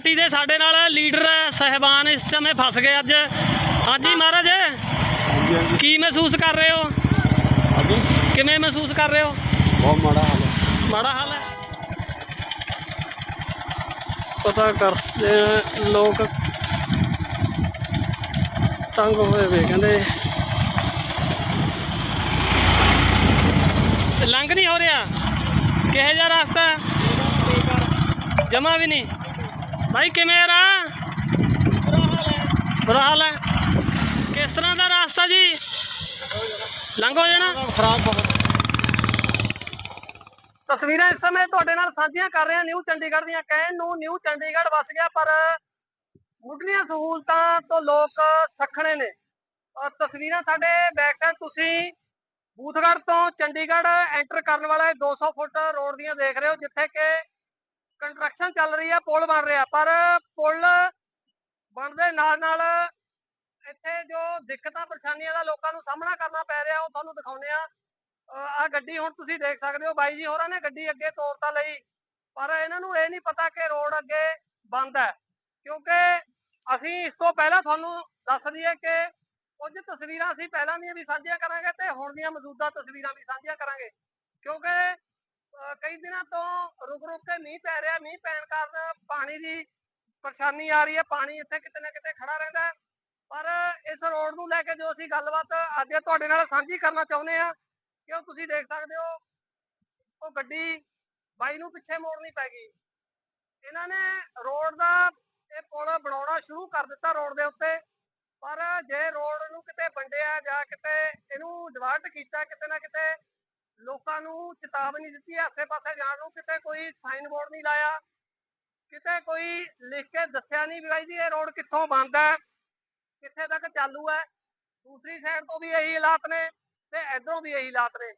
Party ਦੇ ਸਾਡੇ ਨਾਲ ਲੀਡਰ ਸਹਿਬਾਨ ਇਸ ਸਮੇਂ ਫਸ ਗਏ ਅੱਜ। ਹਾਂਜੀ ਮਹਾਰਾਜ ਹਾਂਜੀ ਹਾਂਜੀ। ਕੀ ਮਹਿਸੂਸ ਕਰ ਰਹੇ ਹੋ? ਹਾਂਜੀ। ਕਿਵੇਂ ਮਹਿਸੂਸ ਕਰ ਰਹੇ ਹੋ? ਬਹੁਤ ਮਾੜਾ ਹਾਲ ਹੈ। ਮਾੜਾ ਹਾਲ ਹੈ? ਪਤਾ ਕਰਦੇ ਆ, ਲੋਕ ਤੰਗ ਹੋਏ ਵੇ ਕਹਿੰਦੇ। ਲੰਘ ਨਹੀਂ ਹੋ ਰਿਹਾ। ਕਿਹੋ ਜਿਹਾ ਰਸਤਾ? ਜਮਾ ਵੀ ਨਹੀਂ। ਭਾਈ ਕਿਵੇਂ ਰਾ ਬੁਰਾ ਹਾਲ ਹੈ। ਕਿਸ ਤਰ੍ਹਾਂ ਦਾ ਰਸਤਾ ਜੀ? ਲੰਘ ਹੋ ਜਾਣਾ। ਖਰਾਬ ਬਹੁਤ ਤਸਵੀਰਾਂ ਇਸ ਸਮੇਂ ਤੁਹਾਡੇ ਨਾਲ ਸਾਂਝੀਆਂ ਕਰ ਰਹੇ ਹਾਂ ਨਿਊ ਚੰਡੀਗੜ੍ਹ ਦੀਆਂ। ਕਹਿਣ ਨੂੰ ਨਿਊ ਚੰਡੀਗੜ੍ਹ ਵਸ ਗਿਆ, ਪਰ ਮੁੱਢਲੀਆਂ ਸਹੂਲਤਾਂ ਤੋਂ ਲੋਕ ਸੱਖਣੇ ਨੇ। ਔਰ ਤਸਵੀਰਾਂ ਸਾਡੇ ਬੈਕ ਸਾਈਡ ਤੁਸੀਂ ਬੂਥਗੜ੍ਹ ਤੋਂ ਚੰਡੀਗੜ੍ਹ ਐਂਟਰ ਕਰਨ ਵਾਲਾ ਇਹ 200 ਫੁੱਟ ਰੋਡ ਦੀਆਂ ਦੇਖ ਰਹੇ ਹੋ, ਜਿੱਥੇ ਕਿ ਕੰਸਟਰਕਸ਼ਨ ਚੱਲ ਰਹੀ ਹੈ ਪੁਲ ਬਣ ਰਿਹਾ, ਪਰ ਪੁਲ ਬਣਦੇ ਨਾਲ ਨਾਲ ਇੱਥੇ ਜੋ ਦਿੱਕਤਾਂ, ਪਰੇਸ਼ਾਨੀਆਂ ਦਾ ਲੋਕਾਂ ਨੂੰ ਸਾਹਮਣਾ ਕਰਨਾ ਪੈ ਰਿਹਾ, ਉਹ ਤੁਹਾਨੂੰ ਦਿਖਾਉਂਦੇ ਆ। ਆ ਗੱਡੀ ਹੁਣ ਤੁਸੀਂ ਦੇਖ ਸਕਦੇ ਹੋ, ਬਾਈ ਜੀ ਹੋਰਾਂ ਨੇ ਗੱਡੀ ਅੱਗੇ ਤੋਰਤਾ ਲਈ, ਪਰ ਇਹਨਾਂ ਨੂੰ ਇਹ ਨਹੀਂ ਪਤਾ ਕਿ ਰੋਡ ਅੱਗੇ ਬੰਦ ਹੈ, ਕਿਉਂਕਿ ਅਸੀਂ ਇਸ ਤੋਂ ਪਹਿਲਾਂ ਤੁਹਾਨੂੰ ਦੱਸ ਦਈਏ ਕਿ ਕੁਝ ਤਸਵੀਰਾਂ ਅਸੀਂ ਪਹਿਲਾਂ ਦੀਆਂ ਵੀ ਸਾਂਝੀਆਂ ਕਰਾਂਗੇ ਤੇ ਹੁਣ ਦੀਆਂ ਮੌਜੂਦਾ ਤਸਵੀਰਾਂ ਵੀ ਸਾਂਝੀਆਂ ਕਰਾਂਗੇ, ਕਿਉਂਕਿ ਕਈ ਦਿਨਾਂ ਤੋਂ ਰੁਕ ਰੁਕ ਕੇ ਮੀਂਹ ਪੈ ਰਿਹਾ, ਮੀਂਹ ਪੈਣ ਕਾਰਨ ਪਾਣੀ ਦੀ ਪਰੇਸ਼ਾਨੀ ਆ ਰਹੀ ਹੈ, ਪਾਣੀ ਇੱਥੇ ਕਿਤੇ ਨਾ ਕਿਤੇ ਖੜਾ ਰਹਿੰਦਾ ਹੈ। ਪਰ ਇਸ ਰੋਡ ਨੂੰ ਲੈ ਕੇ ਜੋ ਅਸੀਂ ਗੱਲਬਾਤ ਅੱਜ ਤੁਹਾਡੇ ਨਾਲ ਸਾਂਝੀ ਕਰਨਾ ਚਾਹੁੰਦੇ ਆ ਕਿ ਉਹ ਤੁਸੀਂ ਦੇਖ ਸਕਦੇ ਹੋ, ਉਹ ਗੱਡੀ ਬਾਈ ਨੂੰ ਪਿੱਛੇ ਮੋੜਨੀ ਪੈ ਗਈ। ਇਹਨਾਂ ਨੇ ਰੋਡ ਦਾ ਇਹ ਪੁਲ ਬਣਾਉਣਾ ਸ਼ੁਰੂ ਕਰ ਦਿੱਤਾ ਰੋਡ ਦੇ ਉੱਤੇ, ਪਰ ਜੇ ਰੋਡ ਨੂੰ ਕਿਤੇ ਵੰਡਿਆ ਜਾਂ ਕਿਤੇ ਇਹਨੂੰ ਡਿਵਰਟ ਕੀਤਾ ਕਿਤੇ ਨਾ ਕਿਤੇ ਲੋਕਾਂ ਨੂੰ ਚੇਤਾਵਨੀ ਦਿੱਤੀ, ਆਸੇ ਪਾਸੇ ਜਾਣ ਨੂੰ, ਕਿਤੇ ਕੋਈ ਸਾਈਨ ਬੋਰਡ ਨਹੀਂ ਲਾਇਆ, ਕਿਤੇ ਕੋਈ ਲਿਖ ਕੇ ਦੱਸਿਆ ਨਹੀਂ ਵੀ ਬਾਈ ਜੀ, ਇਹ ਰੋਡ ਕਿੱਥੋਂ ਬੰਦ ਹੈ, ਕਿੱਥੇ ਤੱਕ ਚਾਲੂ ਹੈ। ਦੂਸਰੀ ਸਾਈਡ ਤੋਂ ਵੀ ਇਹੀ ਹਾਲਾਤ ਨੇ ਤੇ ਇਧਰੋਂ ਵੀ ਇਹੀ ਹਾਲਾਤ ਨੇ।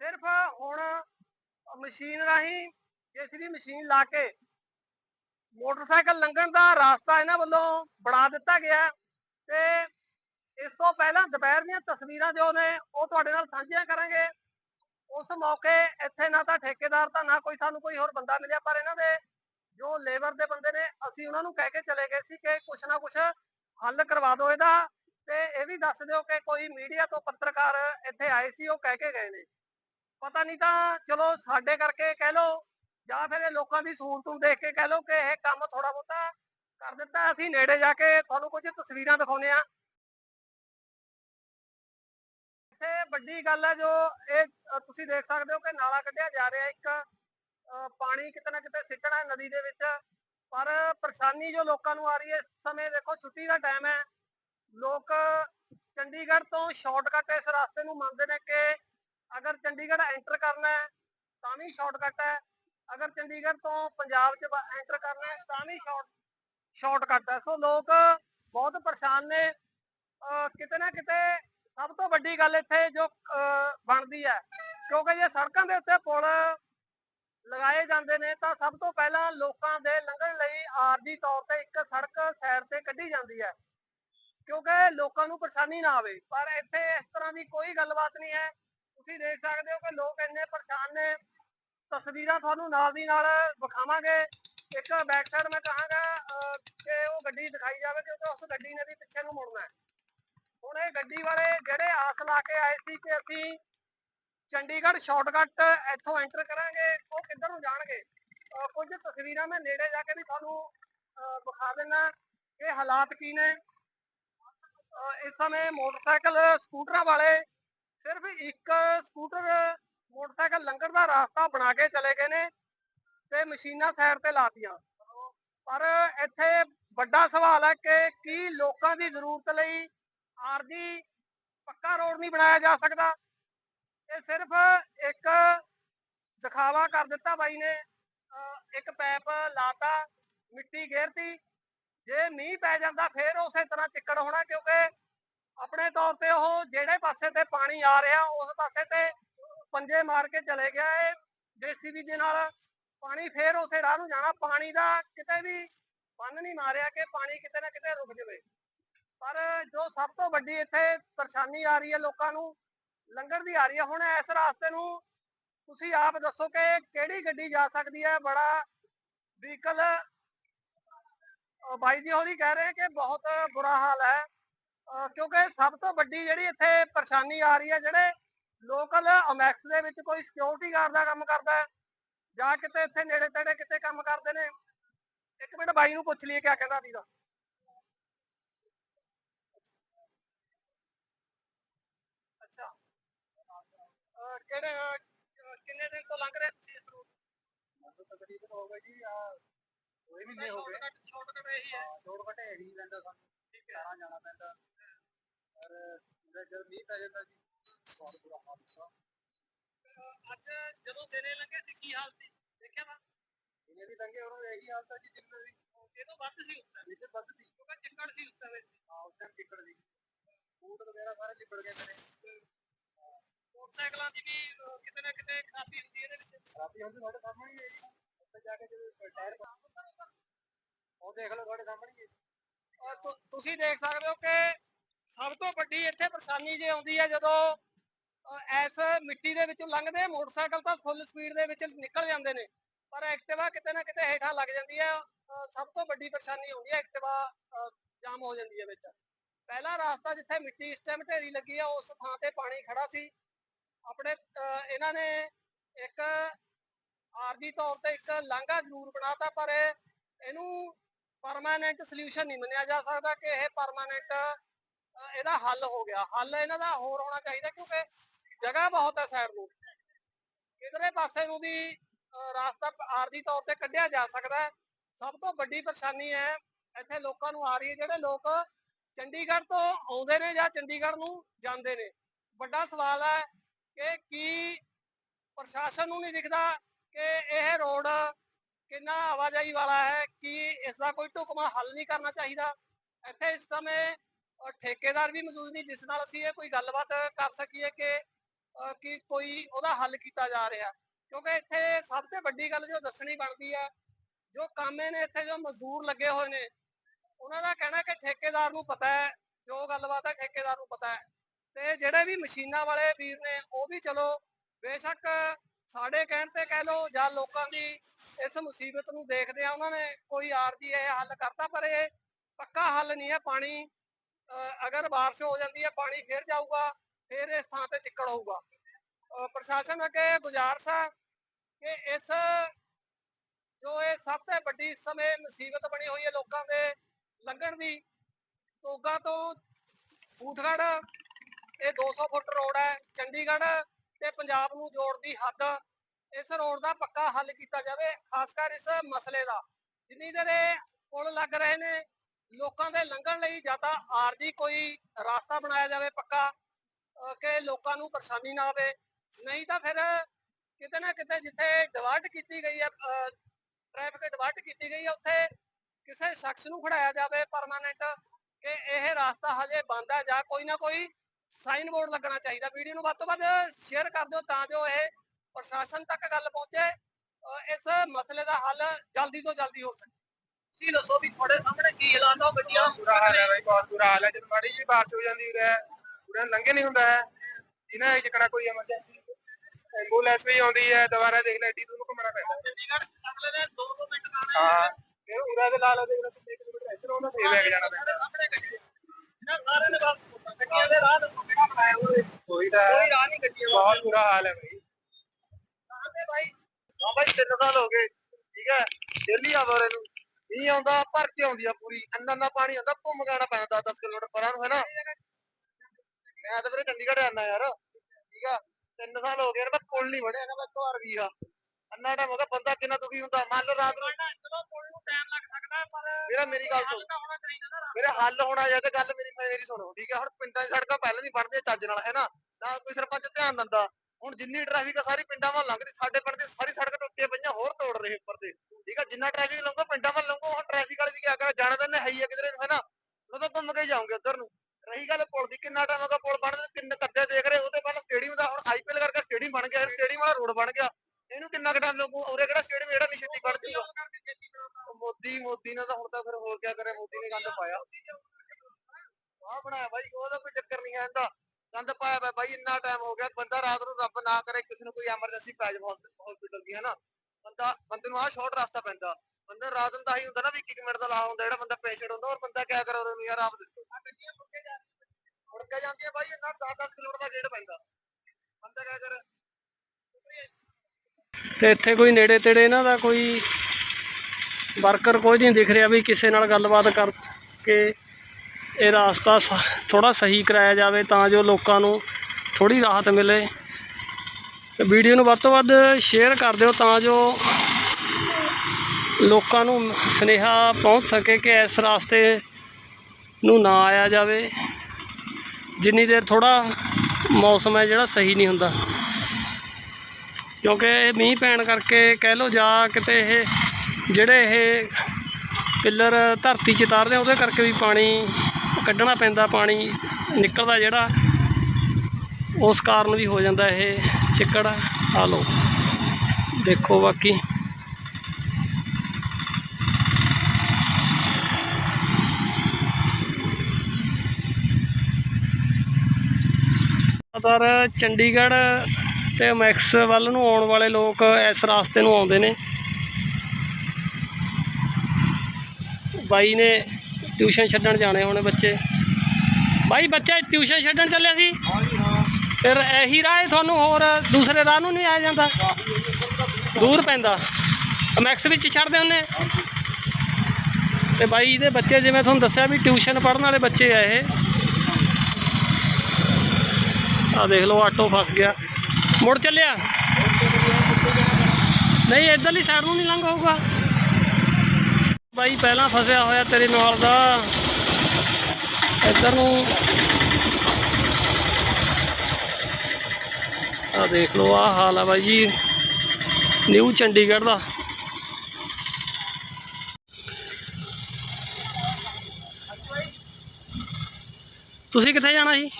ਸਿਰਫ ਹੁਣ ਮਸ਼ੀਨ ਰਾਹੀਂ ਜੇਸੀਬੀ ਮਸ਼ੀਨ ਲਾ ਕੇ ਮੋਟਰਸਾਈਕਲ ਲੰਘਣ ਦਾ ਰਾਸਤਾ ਇਹਨਾਂ ਵੱਲੋਂ ਬਣਾ ਦਿੱਤਾ ਗਿਆ ਤੇ ਇਸ ਤੋਂ ਪਹਿਲਾਂ ਦੁਪਹਿਰ ਦੀਆਂ ਤਸਵੀਰਾਂ ਜੋ ਨੇ, ਉਹ ਤੁਹਾਡੇ ਨਾਲ ਸਾਂਝੀਆਂ ਕਰਾਂਗੇ। ਉਸ ਮੌਕੇ ਇੱਥੇ ਨਾ ਤਾਂ ਠੇਕੇਦਾਰ ਤਾਂ ਨਾ ਕੋਈ ਸਾਨੂੰ ਕੋਈ ਹੋਰ ਬੰਦਾ ਮਿਲਿਆ, ਪਰ ਇਹਨਾਂ ਦੇ ਜੋ ਲੇਬਰ ਦੇ ਬੰਦੇ ਨੇ, ਅਸੀਂ ਉਹਨਾਂ ਨੂੰ ਕਹਿ ਕੇ ਚਲੇ ਗਏ ਸੀ ਕਿ ਕੁਛ ਨਾ ਕੁਛ ਹੱਲ ਕਰਵਾ ਦਿਓ ਇਹਦਾ। ਤੇ ਇਹ ਵੀ ਦੱਸ ਦਿਓ ਕਿ ਕੋਈ ਮੀਡੀਆ ਤੋਂ ਪੱਤਰਕਾਰ ਇੱਥੇ ਆਏ ਸੀ, ਉਹ ਕਹਿ ਕੇ ਗਏ ਨੇ। ਪਤਾ ਨਹੀਂ ਤਾਂ ਚਲੋ ਸਾਡੇ ਕਰਕੇ ਕਹਿ ਲਓ, ਜਾਂ ਫਿਰ ਇਹ ਲੋਕਾਂ ਦੀ ਸਹੂਲਤ ਦੇਖ ਕੇ ਕਹਿ ਲਓ ਕਿ ਇਹ ਕੰਮ ਥੋੜਾ ਬਹੁਤਾ ਕਰ ਦਿੱਤਾ। ਅਸੀਂ ਨੇੜੇ ਜਾ ਕੇ ਤੁਹਾਨੂੰ ਕੁਝ ਤਸਵੀਰਾਂ ਦਿਖਾਉਂਦੇ ਆ ਇੱਥੇ ਵੱਡੀ ਗੱਲ ਹੈ ਜੋ ਇਹ ਤੁਸੀਂ ਦੇਖ ਸਕਦੇ ਹੋ ਕਿ ਨਾਲਾ ਕੱਢਿਆ ਜਾ ਰਿਹਾ ਇੱਕ ਪਾਣੀ ਕਿਤੇ ਨਾ ਕਿਤੇ ਸਿੱਟਣਾ ਹੈ ਨਦੀ ਦੇ ਵਿੱਚ। ਪਰ ਪਰੇਸ਼ਾਨੀ ਜੋ ਲੋਕਾਂ ਨੂੰ ਆ ਰਹੀ ਹੈ ਸਮੇਂ ਦੇਖੋ ਛੁੱਟੀ ਦਾ ਟਾਈਮ ਹੈ। ਲੋਕ ਚੰਡੀਗੜ੍ਹ ਤੋਂ ਸ਼ਾਰਟਕਟ ਇਸ ਰਸਤੇ ਨੂੰ ਮੰਨਦੇ ਨੇ ਕਿ ਅਗਰ ਚੰਡੀਗੜ੍ਹ ਐਂਟਰ ਕਰਨਾ ਹੈ, ਤਾਂ ਵੀ ਸ਼ਾਰਟਕਟ ਹੈ। ਅਗਰ ਚੰਡੀਗੜ੍ਹ ਤੋਂ ਪੰਜਾਬ 'ਚ ਐਂਟਰ ਕਰਨਾ ਹੈ, ਤਾਂ ਵੀ ਸ਼ਾਰਟ ਸ਼ਾਰਟਕਟ ਹੈ। ਸੋ ਲੋਕ ਬਹੁਤ ਪਰੇਸ਼ਾਨ ਨੇ। ਅਹ ਕਿਤੇ ਨਾ ਕਿਤੇ ਸਭ ਤੋਂ ਵੱਡੀ ਗੱਲ ਇੱਥੇ ਜੋ ਅਹ ਬਣਦੀ ਹੈ ਕਿਉਂਕਿ ਜੇ ਸੜਕਾਂ ਦੇ ਉੱਤੇ ਪੁਲ ਲਗਾਏ ਜਾਂਦੇ ਨੇ ਤਾਂ ਸਭ ਤੋਂ ਪਹਿਲਾਂ ਲੋਕਾਂ ਦੇ ਲੰਘਣ ਲਈ ਆਰਜੀ ਤੌਰ ਤੇ ਇੱਕ ਸੜਕ ਸਾਈਡ ਤੇ ਕੱਢੀ ਜਾਂਦੀ ਹੈ। ਕਿਉਂਕਿ ਲੋਕਾਂ ਨੂੰ ਪਰੇਸ਼ਾਨੀ ਨਾ ਆਵੇ। ਪਰ ਇੱਥੇ ਇਸ ਤਰ੍ਹਾਂ ਦੀ ਕੋਈ ਗੱਲਬਾਤ ਨਹੀਂ ਹੈ। ਤੁਸੀਂ ਦੇਖ ਸਕਦੇ ਹੋ ਕਿ ਲੋਕ ਇੰਨੇ ਪਰੇਸ਼ਾਨ ਨੇ। ਤਸਵੀਰਾਂ ਤੁਹਾਨੂੰ ਨਾਲ ਦੀ ਨਾਲ ਵਿਖਾਵਾਂਗੇ। ਇੱਕ ਬੈਕ ਸਾਈਡ ਮੈਂ ਕਹਾਂਗਾ ਅਹ, ਕਿ ਉਹ ਗੱਡੀ ਦਿਖਾਈ ਜਾਵੇ ਕਿਉਂਕਿ ਉਸ ਗੱਡੀ ਨੇ ਵੀ ਪਿੱਛੇ ਨੂੰ ਮੁੜਨਾ ਹੈ। ਹੁਣ ਇਹ ਗੱਡੀ ਵਾਲੇ ਜਿਹੜੇ ਆਸ ਲਾ ਕੇ ਆਏ ਸੀ ਕਿ ਅਸੀਂ ਚੰਡੀਗੜ੍ਹ ਸ਼ਾਰਟਕਟ ਇੱਥੋਂ ਐਂਟਰ ਕਰਾਂਗੇ, ਉਹ ਕਿੱਧਰ ਨੂੰ ਜਾਣਗੇ? ਕੁਝ ਤਸਵੀਰਾਂ ਮੈਂ ਨੇੜੇ ਜਾ ਕੇ ਵੀ ਤੁਹਾਨੂੰ ਵਿਖਾ ਦਿੰਦਾ। ਕਿ ਹਾਲਾਤ ਕੀ ਨੇ? ਇਸ ਸਮੇਂ ਮੋਟਰਸਾਈਕਲ ਸਕੂਟਰਾਂ ਵਾਲੇ ਸਿਰਫ ਇੱਕ ਸਕੂਟਰ, ਮੋਟਰਸਾਈਕਲ ਲੰਘਣ ਦਾ ਰਾਸਤਾ ਬਣਾ ਕੇ ਚਲੇ ਗਏ ਨੇ ਤੇ ਮਸ਼ੀਨਾਂ ਸਾਈਡ ਤੇ ਲਾਤੀਆਂ। ਪਰ ਇੱਥੇ ਵੱਡਾ ਸਵਾਲ ਹੈ ਕਿ ਕੀ ਲੋਕਾਂ ਦੀ ਜ਼ਰੂਰਤ ਲਈ ਆਰਜੀ ਪੱਕਾ ਰੋਡ ਨਹੀਂ ਬਣਾਇਆ ਜਾ ਸਕਦਾ। ਇਹ ਸਿਰਫ ਇੱਕ ਦਿਖਾਵਾ ਕਰ ਦਿੱਤਾ ਬਾਈ ਨੇ। ਇੱਕ ਪੈਪ ਲਾਤਾ, ਮਿੱਟੀ ਘੇਰਤੀ। ਜੇ ਮੀਂਹ ਪੈ ਜਾਂਦਾ ਫੇਰ ਉਸੇ ਤਰ੍ਹਾਂ ਚਿੱਕੜ ਹੋਣਾ ਕਿਉਂਕਿ ਆਪਣੇ ਤੌਰ ਤੇ ਉਹ ਜਿਹੜੇ ਪਾਸੇ ਤੇ ਪਾਣੀ ਆ ਰਿਹਾ, ਉਸ ਪਾਸੇ ਤੇ ਪੰਜੇ ਮਾਰ ਕੇ ਚਲੇ ਗਿਆ ਇਹ ਜੀਸੀਬੀ ਦੇ ਨਾਲ ਪਾਣੀ ਫੇਰ ਉਸੇ ਰਾਹ ਨੂੰ ਜਾਣਾ। ਪਾਣੀ ਦਾ ਕਿਤੇ ਵੀ ਬੰਨ ਨਹੀਂ ਮਾਰਿਆ ਕਿ ਪਾਣੀ ਕਿਤੇ ਨਾ ਕਿਤੇ ਰੁਕ ਜਾਵੇ। ਪਰ ਜੋ ਸਭ ਤੋਂ ਵੱਡੀ ਇੱਥੇ ਪਰੇਸ਼ਾਨੀ ਆ ਰਹੀ ਹੈ ਲੋਕਾਂ ਨੂੰ ਲੰਘਣ ਦੀ ਆ ਰਹੀ ਹੈ। ਹੁਣ ਇਸ ਰਾਸਤੇ ਨੂੰ ਤੁਸੀਂ ਆਪ ਦੱਸੋ ਕਿ ਕਿਹੜੀ ਗੱਡੀ ਜਾ ਸਕਦੀ ਹੈ? ਬੜਾ ਵਹੀਕਲ ਬਾਈ ਜੀ ਹੋਰੀ ਕਹਿ ਰਹੇ ਕਿ ਬਹੁਤ ਬੁਰਾ ਹਾਲ ਹੈ। ਅਹ ਕਿਉਂਕਿ ਸਭ ਤੋਂ ਵੱਡੀ ਜਿਹੜੀ ਇੱਥੇ ਪਰੇਸ਼ਾਨੀ ਆ ਰਹੀ ਹੈ, ਜਿਹੜੇ ਲੋਕਲ ਅਮੈਕਸ ਦੇ ਵਿੱਚ ਕੋਈ ਸਿਕਿਉਰਿਟੀ ਗਾਰਡ ਦਾ ਕੰਮ ਕਰਦਾ ਹੈ, ਜਾਂ ਕਿਤੇ ਇੱਥੇ ਨੇੜੇ ਤੇੜੇ ਕਿਤੇ ਕੰਮ ਕਰਦੇ ਨੇ। ਇੱਕ ਮਿੰਟ ਬਾਈ ਨੂੰ ਪੁੱਛ ਲਈਏ ਕਿਆ ਕਹਿੰਦਾ ਵੀਰਾ ਕਿਹੜੇ ਕਿੰਨੇ ਦਿਨ ਤੋਂ ਲੰਘ ਰਹੇ ਤੁਸੀਂ ਇਸ ਰੂਟ ਮੈਨੂੰ ਤਕਰੀਬਨ ਹੋ ਗਏ ਜੀ ਆ ਕੋਈ ਮਹੀਨੇ ਹੋ ਗਏ। ਸ਼ਾਰਟਕਟ ਇਹੀ ਹੈ ਛੋਟ ਘਟੇ ਹੀ ਪੈਂਦਾ ਸਾਨੂੰ। ਠੀਕ ਹੈ। ਸਾਰਾ ਜਾਣਾ ਪੈਂਦਾ। ਪਰ ਜਿਹੜਾ ਜਦ ਮੀਂਹ ਪੈ ਜਾਂਦਾ ਜੀ ਬਹੁਤ ਬੁਰਾ ਹਾਲ ਹੁੰਦਾ। ਅੱਜ ਜਦੋਂ ਦਿਨੇ ਲੰਘੇ ਸੀ ਕੀ ਹਾਲ ਸੀ? ਦੇਖਿਆ ਵਾ ਇਹਨੇ ਵੀ ਲੰਘੇ ਉਹਨੂੰ ਇਹੀ ਹਾਲ ਤਾਂ ਜੀ ਜਿੰਨੇ ਵੀ ਇਹ ਤੋਂ ਵੱਧ ਸੀ ਉਸ ਟਾਈਮ ਇਹਦੇ ਵੱਧ ਸੀ। ਕਿਉਂਕਿ ਚਿੱਕੜ ਸੀ ਉਸ ਟਾਈਮ ਆ ਉਸ ਟਾਈਮ ਟਿਕੜ ਦੀ ਬੂਟ ਵਗੈਰਾ ਸਾਰੇ ਲਿਬੜ ਗਏ ਮੇਰੇ। ਮੋਟਰਸਾਈਕਲਾਂ ਦੀ ਵੀ ਅਹ, ਕਿਤੇ ਨਾ ਕਿਤੇ ਖਰਾਬੀ ਹੁੰਦੀ ਹੈ ਇਹਦੇ ਵਿੱਚ। ਰਾਤੀ ਹੁੰਦੀ ਤੁਹਾਡੇ ਸਾਹਮਣੇ ਹੀ ਹੈ ਜੀ। ਉੱਥੇ ਜਾ ਕੇ ਜਦੋਂ ਟਾਇਰ ਉਹ ਦੇਖ ਲਓ ਤੁਹਾਡੇ ਸਾਹਮਣੇ ਹੀ ਹੈ ਅਹ, ਤੁ- ਤੁਸੀਂ ਦੇਖ ਸਕਦੇ ਹੋ ਕਿ ਸਭ ਤੋਂ ਵੱਡੀ ਇੱਥੇ ਪਰੇਸ਼ਾਨੀ ਜੇ ਆਉਂਦੀ ਹੈ ਜਦੋਂ ਅਹ, ਇਸ ਮਿੱਟੀ ਦੇ ਵਿੱਚੋਂ ਲੰਘਦੇ ਮੋਟਰਸਾਈਕਲ ਤਾਂ ਫੁੱਲ ਸਪੀਡ ਦੇ ਵਿੱਚ ਨਿਕਲ ਜਾਂਦੇ ਨੇ। ਪਰ ਐਕਟਿਵਾ ਕਿਤੇ ਨਾ ਕਿਤੇ ਹੇਠਾਂ ਲੱਗ ਜਾਂਦੀ ਹੈ। ਅਹ, ਸਭ ਤੋਂ ਵੱਡੀ ਪਰੇਸ਼ਾਨੀ ਆਉਂਦੀ ਹੈ ਐਕਟਿਵਾ ਅਹ, ਜਾਮ ਹੋ ਜਾਂਦੀ ਹੈ ਵਿੱਚ। ਪਹਿਲਾ ਰਾਸਤਾ ਜਿੱਥੇ ਮਿੱਟੀ ਇਸ ਟਾਈਮ ਢੇਰੀ ਲੱਗੀ ਆ ਉਸ ਥਾਂ ਤੇ ਪਾਣੀ ਖੜਾ ਸੀ। ਆਪਣੇ ਅਹ, ਇਹਨਾਂ ਨੇ ਇੱਕ ਆਰਜੀ ਤੌਰ ਤੇ ਇੱਕ ਲਾਂਘਾ ਜ਼ਰੂਰ ਬਣਾਤਾ ਪਰ ਇਹਨੂੰ ਪਰਮਾਨੈਂਟ ਸੋਲੂਸ਼ਨ ਨਹੀਂ ਮੰਨਿਆ ਜਾ ਸਕਦਾ ਕਿ ਇਹ ਪਰਮਾਨੈਂਟ ਇਹਦਾ ਹੱਲ ਹੋ ਗਿਆ। ਹੱਲ ਇਹਨਾਂ ਦਾ ਹੋਰ ਹੋਣਾ ਚਾਹੀਦਾ ਕਿਉਂਕਿ ਜਗ੍ਹਾ ਬਹੁਤ ਹੈ ਸਾਈਡ ਨੂੰ। ਕਿਧਰੇ ਪਾਸੇ ਨੂੰ ਵੀ ਰਾਸਤਾ ਆਰਜੀ ਤੌਰ ਤੇ ਕੱਢਿਆ ਜਾ ਸਕਦਾ ਹੈ। ਸਭ ਤੋਂ ਵੱਡੀ ਪਰੇਸ਼ਾਨੀ ਹੈ ਇੱਥੇ ਲੋਕਾਂ ਨੂੰ ਆ ਰਹੀ ਹੈ ਜਿਹੜੇ ਲੋਕ ਚੰਡੀਗੜ੍ਹ ਤੋਂ ਆਉਂਦੇ ਨੇ ਜਾਂ ਚੰਡੀਗੜ੍ਹ ਨੂੰ ਜਾਂਦੇ ਨੇ। ਵੱਡਾ ਸਵਾਲ ਹੈ ਕਿ ਕੀ ਪ੍ਰਸ਼ਾਸਨ ਨੂੰ ਨਹੀਂ ਦਿਖਦਾ ਕਿ ਇਹ ਰੋਡ ਕਿੰਨਾ ਆਵਾਜਾਈ ਵਾਲਾ ਹੈ, ਕੀ ਇਸ ਦਾ ਕੋਈ ਢੁਕਵਾਂ ਹੱਲ ਨਹੀਂ ਕਰਨਾ ਚਾਹੀਦਾ। ਇੱਥੇ ਇਸ ਸਮੇਂ ਠੇਕੇਦਾਰ ਵੀ ਮੌਜੂਦ ਨਹੀਂ ਜਿਸ ਨਾਲ ਅਸੀਂ ਇਹ ਕੋਈ ਗੱਲਬਾਤ ਕਰ ਸਕੀਏ ਕਿ ਕਿ ਕੋਈ ਉਹਦਾ ਹੱਲ ਕੀਤਾ ਜਾ ਰਿਹਾ। ਕਿਉਂਕਿ ਇੱਥੇ ਸਭ ਤੋਂ ਵੱਡੀ ਗੱਲ ਜੋ ਦੱਸਣੀ ਬਣਦੀ ਹੈ, ਜੋ ਕਾਮੇ ਨੇ ਇੱਥੇ ਜੋ ਮਜ਼ਦੂਰ ਲੱਗੇ ਹੋਏ ਨੇ, ਉਹਨਾਂ ਦਾ ਕਹਿਣਾ ਕਿ ਠੇਕੇਦਾਰ ਨੂੰ ਪਤਾ ਹੈ, ਜੋ ਗੱਲਬਾਤ ਹੈ ਠੇਕੇਦਾਰ ਨੂੰ ਪਤਾ ਹੈ। ਤੇ ਜਿਹੜੇ ਵੀ ਮਸ਼ੀਨਾਂ ਵਾਲੇ ਵੀਰ ਨੇ, ਉਹ ਵੀ ਚਲੋ ਬੇਸ਼ੱਕ ਸਾਡੇ ਕਹਿਣ ਤੇ ਕਹਿ ਲਓ ਜਾਂ ਲੋਕਾਂ ਦੀ ਇਸ ਮੁਸੀਬਤ ਨੂੰ ਦੇਖਦੇ ਆ, ਉਹਨਾਂ ਨੇ ਕੋਈ ਆਰਜੀ ਇਹ ਹੱਲ ਕਰਤਾ, ਪਰ ਇਹ ਪੱਕਾ ਹੱਲ ਨਹੀਂ ਹੈ। ਪਾਣੀ ਅਗਰ ਬਾਰਿਸ਼ ਹੋ ਜਾਂਦੀ ਹੈ, ਪਾਣੀ ਫਿਰ ਜਾਊਗਾ, ਫਿਰ ਇਸ ਥਾਂ ਤੇ ਚਿੱਕੜ ਹੋਊਗਾ। ਪ੍ਰਸ਼ਾਸਨ ਅੱਗੇ ਗੁਜ਼ਾਰਿਸ਼ ਹੈ ਕਿ ਇਸ ਜੋ ਇਹ ਸਭ ਤੋਂ ਵੱਡੀ ਸਮੇਂ ਮੁਸੀਬਤ ਬਣੀ ਹੋਈ ਹੈ ਲੋਕਾਂ ਦੇ ਲੰਘਣ ਦੀ, ਤੋਗਾ ਤੋਂ ਬੂਥਗੜ੍ਹ ਇਹ 200 ਫੁੱਟ ਰੋਡ ਹੈ, ਚੰਡੀਗੜ੍ਹ ਤੇ ਪੰਜਾਬ ਨੂੰ ਜੋੜਦੀ ਹੱਦ। ਇਸ ਰੋਡ ਦਾ ਪੱਕਾ ਹੱਲ ਕੀਤਾ ਜਾਵੇ, ਖਾਸ ਕਰ ਇਸ ਮਸਲੇ ਦਾ। ਜਿੰਨੀ ਦੇਰ ਇਹ ਪੁਲ ਲੱਗ ਰਹੇ ਨੇ, ਲੋਕਾਂ ਦੇ ਲੰਘਣ ਲਈ ਜਾਂ ਤਾਂ ਆਰਜੀ ਕੋਈ ਰਾਸਤਾ ਬਣਾਇਆ ਜਾਵੇ ਪੱਕਾ ਕਿ ਲੋਕਾਂ ਨੂੰ ਪਰੇਸ਼ਾਨੀ ਨਾ ਆਵੇ। ਨਹੀਂ ਤਾਂ ਫਿਰ ਕਿਤੇ ਨਾ ਕਿਤੇ ਜਿੱਥੇ ਡਿਵਰਟ ਕੀਤੀ ਗਈ ਹੈ ਟ੍ਰੈਫਿਕ ਡਿਵਰਟ ਕੀਤੀ ਗਈ ਹੈ, ਉੱਥੇ ਕਿਸੇ ਸ਼ਖਸ ਨੂੰ ਖੜਾਇਆ ਜਾਵੇ ਪਰਮਾਨੈਂਟ ਕਿ ਇਹ ਰਾਸਤਾ ਹਜੇ ਬੰਦ ਹੈ ਜਾਂ ਕੋਈ ਨਾ ਕੋਈ ਸਾਈਨ ਬੋਰਡ ਲੱਗਣਾ ਚਾਹੀਦਾ ਵੀਡੀਓ ਨੂੰ ਵੱਧ ਤੋਂ ਵੱਧ ਸ਼ੇਅਰ ਕਰ ਦਿਓ ਤਾਂ ਜੋ ਇਹ ਪ੍ਰਸ਼ਾਸਨ ਤੱਕ ਗੱਲ ਪਹੁੰਚੇ ਇਸ ਮਸਲੇ ਦਾ ਹੱਲ ਜਲਦੀ ਤੋਂ ਜਲਦੀ ਹੋ ਸਕੇ। ਤੁਸੀਂ ਦੱਸੋ ਵੀ ਤੁਹਾਡੇ ਸਾਹਮਣੇ ਕੀ ਹਾਲਾਤ ਉਹ ਗੱਡੀਆਂ ਬੁਰਾ ਹਾਲ ਹੈ ਬਾਈ ਬਹੁਤ ਬੁਰਾ ਹਾਲ ਹੈ ਜਦ ਮਾੜੀ ਜੀ ਬਾਰਿਸ਼ ਹੋ ਜਾਂਦੀ ਹੈ ਪੂਰਾ ਲੰਘੇ ਨਹੀਂ ਹੁੰਦਾ ਹੈ। ਇਹਨਾਂ ਜਿਕਣਾ ਕੋਈ ਐਮਰਜੈਂਸੀ ਐਂਬੂਲੈਂਸ ਵੀ ਆਉਂਦੀ ਹੈ ਦੁਬਾਰਾ ਦੇਖ ਲੈ ਡੀ ਨੂੰ ਘੁੰਮਣਾ ਪੈਂਦਾ। ਚੰਡੀਗੜ੍ਹ ਅਗਲੇ ਦੇ 2-2 ਮਿੰਟ ਲਾਣੇ ਹਾਂ ਇਹ ਉਰਾ ਦੇ ਲਾ ਲਾ ਦੇਖ ਲੈ ਤੂੰ ਕਿਲੋਮੀਟਰ ਇੱਧਰ ਉਹਨਾਂ ਫੇਰ ਲੈ ਕੇ ਜਾਣਾ ਪੈਂਦਾ। ਇਹਨਾਂ ਸਾਰਿਆਂ ਨੇ ਬਸ ਗੱਡੀਆਂ ਦੇ ਰਾਹ ਤੋਂ ਕਿਹੜਾ ਬਣਾਇਆ ਹੋਵੇ ਕੋਈ ਤਾਂ ਕੋਈ ਰਾਹ ਨਹੀਂ ਗੱਡੀਆਂ ਦਾ ਬਹੁਤ ਬੁਰਾ ਹਾਲ ਹੈ ਬਾਈ। ਤੇ ਬਾਈ। ਹਾਂ ਬਾਈ ਤਿੰਨ ਸਾਲ ਹੋ ਗਏ। ਠੀਕ ਹੈ। ਡੇਲੀ ਆ ਦੋਰੇ ਨੂੰ। ਮੀਂਹ ਆਉਂਦਾ ਭਰ ਕੇ ਆਉਂਦੀ ਆ ਪੂਰੀ। ਅੰਨਾ ਅੰਨਾ ਪਾਣੀ ਆਉਂਦਾ ਘੁੰਮ ਆਉਣਾ ਪੈਂਦਾ 10 ਕਿਲੋਮੀਟਰ ਪਰਾਂ ਨੂੰ ਹੈ। ਨਾ ਮੈਂ ਤਾਂ ਵੀਰੇ ਚੰਡੀਗੜ੍ਹ ਆਣਾ ਯਾਰ। ਠੀਕ ਆ। ਤਿੰਨ ਸਾਲ ਹੋ ਗਏ ਯਾਰ ਮੈਂ ਪੁੱਲ ਨਹੀਂ ਵੜਿਆ ਨਾ ਮੈਂ ਇੱਕ ਵਾਰ ਵੀ ਆ। ਅੰਨਾ ਟਾਈਮ ਹੋ ਗਿਆ ਬੰਦਾ ਕਿੰਨਾ ਦੁਖੀ ਹੁੰਦਾ ਮੰਨ ਲਓ ਰਾਤ ਨੂੰ ਚਲੋ ਪੁੱਲ ਨੂੰ ਟਾਈਮ ਲੱਗ ਸਕਦਾ ਹੈ, ਪਰ ਵੀਰੇ ਮੇਰੀ ਗੱਲ ਸੁਣ। ਤਾਂ ਹੋਣਾ ਚਾਹੀਦਾ ਨਾ ਮੇਰੇ ਹੱਲ ਹੋਣਾ ਚਾਹੀਦਾ ਗੱਲ ਮੇਰੀ ਮੇਰੀ ਸੁਣੋ ਠੀਕ ਹੈ? ਹੁਣ ਪਿੰਡਾਂ ਦੀ ਸੜਕਾਂ ਪਹਿਲਾਂ ਨਹੀਂ ਬਣਦੀਆਂ ਚੱਜ ਨਾਲ ਹੈ ਨਾ? ਨਾ ਕੋਈ ਸਰਪੰਚ ਧਿਆਨ ਦਿੰਦਾ। ਹੁਣ ਜਿੰਨੀ ਟ੍ਰੈਫਿਕ ਆ ਸਾਰੀ ਪਿੰਡਾਂ ਵੱਲ ਲੰਘਦੀ ਸਾਡੇ ਪਿੰਡ ਦੀ ਸਾਰੀ ਸੜਕ ਟੁੱਟੀਆਂ ਪਈਆਂ ਹੋਰ ਤੋੜ ਰਹੇ ਉੱਪਰ ਦੇ। ਠੀਕ ਆ ਜਿੰਨਾ ਟ੍ਰੈਫਿਕ ਲੰਘੋ ਪਿੰਡਾਂ ਵੱਲ ਲੰਘੋ ਹੁਣ ਟ੍ਰੈਫਿਕ ਵਾਲੇ ਦੀ ਕੀ ਕਰਾਂ ਜਾਣਾ ਤਾਂ ਹੈ ਹੀ ਕਿਧਰੇ ਨੂੰ ਹੈ ਨਾ? ਉਹ ਤਾਂ ਘੁੰਮ ਕੇ ਹੀ ਜਾਓਗੇ ਉਧਰ ਨੂੰ। ਰਹੀ ਗੱਲ ਪੁਲ ਦੀ ਕਿੰਨਾ ਟਾਈਮ ਹੋ ਗਿਆ ਪੁਲ ਬਣਦੇ ਨੂੰ, ਤਿੰਨ ਕੱਦੇ ਦੇਖ ਰਹੇ ਉਹਦੇ ਪਹਿਲਾਂ ਸਟੇਡੀਅਮ ਦਾ ਹੁਣ ਆਈਪੀਐਲ ਕਰਕੇ ਸਟੇਡੀਅਮ ਬਣ ਗਿਆ ਸਟੇਡੀਅਮ ਵਾਲਾ ਰੋਡ ਬਣ ਗਿਆ। ਇਹਨੂੰ ਕਿੰਨਾ ਕੁ ਟਾਈਮ ਉਰੇ ਕਿਹੜਾ ਸਟੇਡੀਅਮ ਜਿਹੜਾ ਨਹੀਂ ਛੇਤੀ ਬਣ ਜੂਗਾ ਮੋਦੀ ਮੋਦੀ ਨੇ ਤਾਂ ਹੁਣ ਤਾਂ ਫਿਰ ਹੋਰ ਕਿਆ ਕਰੇ? ਮੋਦੀ ਨੇ ਗੰਦ ਪਾਇਆ। ਆ ਬਣਾਇਆ ਬਾਈ, ਉਹਦਾ ਕੋਈ ਚੱਕਰ ਨਹੀਂ ਹੈ ਇਹਦਾ। ਗੰਦ ਪਾਇਆ ਪਿਆ ਬਾਈ, ਇੰਨਾ ਟਾਈਮ ਹੋ ਗਿਆ। ਬੰਦਾ ਰਾਤ ਨੂੰ ਰੱਬ ਨਾ ਕਰੇ, ਕਿਸੇ ਨੂੰ ਕੋਈ ਐਮਰਜੈਂਸੀ ਪੈ ਜਾਵੇ ਹਸਪੀਟਲ ਦੀ ਹੈ ਨਾ ਬੰਦਾ, ਬੰਦੇ ਨੂੰ ਆਹ ਸ਼ਾਰਟ ਰਸਤਾ ਪੈਂਦਾ। ਬੰਦਾ ਰਾਤ ਨੂੰ ਤਾਂ ਹੀ ਹੁੰਦਾ ਨਾ ਵੀ 1 ਮਿੰਟ ਦਾ ਲਾ ਹੁੰਦਾ, ਜਿਹੜਾ ਬੰਦਾ ਪੇਸ਼ੈਂਟ ਹੁੰਦਾ ਔਰ ਬੰਦਾ ਕਿਆ ਕਰੇ, ਉਹਨੂੰ ਯਾਰ ਆਪ ਦੇਖੋ ਮੁੜ ਕੇ ਜਾਂਦੀ ਹੈ ਬਾਈ ਇਹਨਾਂ 10-10 ਕਿਲੋਮੀਟਰ ਦਾ ਗੇੜ ਪੈਂਦਾ। ਬੰਦਾ ਕਿਆ ਕਰੇ? ਤੇ ਇੱਥੇ ਕੋਈ ਨੇੜੇ ਤੇੜੇ ਇਹਨਾਂ ਦਾ ਕੋਈ ਵਰਕਰ ਕੋਈ ਨਹੀਂ ਦਿਖ ਰਿਹਾ ਵੀ ਕਿਸੇ ਨਾਲ ਗੱਲਬਾਤ ਕਰਕੇ ਇਹ ਰਾਸਤਾ ਥੋੜਾ ਸਹੀ ਕਰਾਇਆ ਜਾਵੇ ਤਾਂ ਜੋ ਲੋਕਾਂ ਨੂੰ ਥੋੜੀ ਰਾਹਤ ਮਿਲੇ। ਵੀਡੀਓ ਨੂੰ ਵੱਧ ਤੋਂ ਵੱਧ ਸ਼ੇਅਰ ਕਰ ਦਿਓ ਤਾਂ ਜੋ ਲੋਕਾਂ ਨੂੰ ਸੁਨੇਹਾ ਪਹੁੰਚ ਸਕੇ ਕਿ ਇਸ ਰਾਸਤੇ ਨੂੰ ਨਾ ਆਇਆ ਜਾਵੇ। ਜਿੰਨੀ ਦੇਰ ਥੋੜਾ ਮੌਸਮ ਹੈ ਜਿਹੜਾ ਸਹੀ ਨਹੀਂ ਹੁੰਦਾ। ਕਿਉਂਕਿ ਇਹ ਮੀਂਹ ਪੈਣ ਕਰਕੇ ਕਹਿ ਲਓ ਜਾਂ ਕਿਤੇ ਇਹ ਜਿਹੜੇ ਇਹ ਪਿੱਲਰ ਧਰਤੀ 'ਚ ਤਾਰਦੇ ਉਹਦੇ ਕਰਕੇ ਵੀ ਪਾਣੀ ਕੱਢਣਾ ਪੈਂਦਾ, ਪਾਣੀ ਨਿਕਲਦਾ ਜਿਹੜਾ, ਉਸ ਕਾਰਨ ਵੀ ਹੋ ਜਾਂਦਾ ਇਹ ਚਿੱਕੜ। ਆ ਲਓ, ਦੇਖੋ ਬਾਕੀ। ਪਰ ਚੰਡੀਗੜ੍ਹ ਤੇ ਮੈਕਸ ਵੱਲ ਨੂੰ ਆਉਣ ਵਾਲੇ ਲੋਕ ਇਸ ਰਾਸਤੇ ਨੂੰ ਆਉਂਦੇ ਨੇ। ਬਾਈ ਨੇ ਟਿਊਸ਼ਨ ਛੱਡਣ ਜਾਣੇ ਹੋਣੇ ਬੱਚੇ। ਬਾਈ ਬੱਚਾ ਟਿਊਸ਼ਨ ਛੱਡਣ ਚੱਲਿਆ ਸੀ? ਫਿਰ ਇਹੀ ਰਾਹ ਹੈ ਤੁਹਾਨੂੰ ਹੋਰ ਦੂਸਰੇ ਰਾਹ ਨੂੰ ਨਹੀਂ ਆਇਆ ਜਾਂਦਾ? ਦੂਰ ਪੈਂਦਾ। ਮੈਕਸ ਵਿੱਚ ਛੱਡਦੇ ਹੁੰਨੇ ਤੇ ਬਾਈ ਦੇ ਬੱਚੇ ਜਿਵੇਂ ਤੁਹਾਨੂੰ ਦੱਸਿਆ ਵੀ ਟਿਊਸ਼ਨ ਪੜ੍ਹਨ ਵਾਲੇ ਬੱਚੇ ਆ ਇਹ। ਆ ਦੇਖ ਲਓ ਆਟੋ ਫਸ ਗਿਆ। ਮੁੜ ਚੱਲਿਆ। ਨਹੀਂ, ਇਧਰਲੀ ਸਾਈਡ ਨੂੰ ਨਹੀਂ ਲੰਘ ਹੋਊਗਾ। ਬਾਈ, ਪਹਿਲਾਂ ਫਸਿਆ ਹੋਇਆ ਤੇਰੇ ਨਾਲ ਦਾ। ਇੱਧਰ ਨੂੰ। ਆ ਦੇਖ ਲਓ ਆ ਹਾਲ ਆ ਬਾਈ ਜੀ। ਨਿਊ ਚੰਡੀਗੜ੍ਹ ਦਾ। ਤੁਸੀਂ ਕਿੱਥੇ ਜਾਣਾ ਸੀ?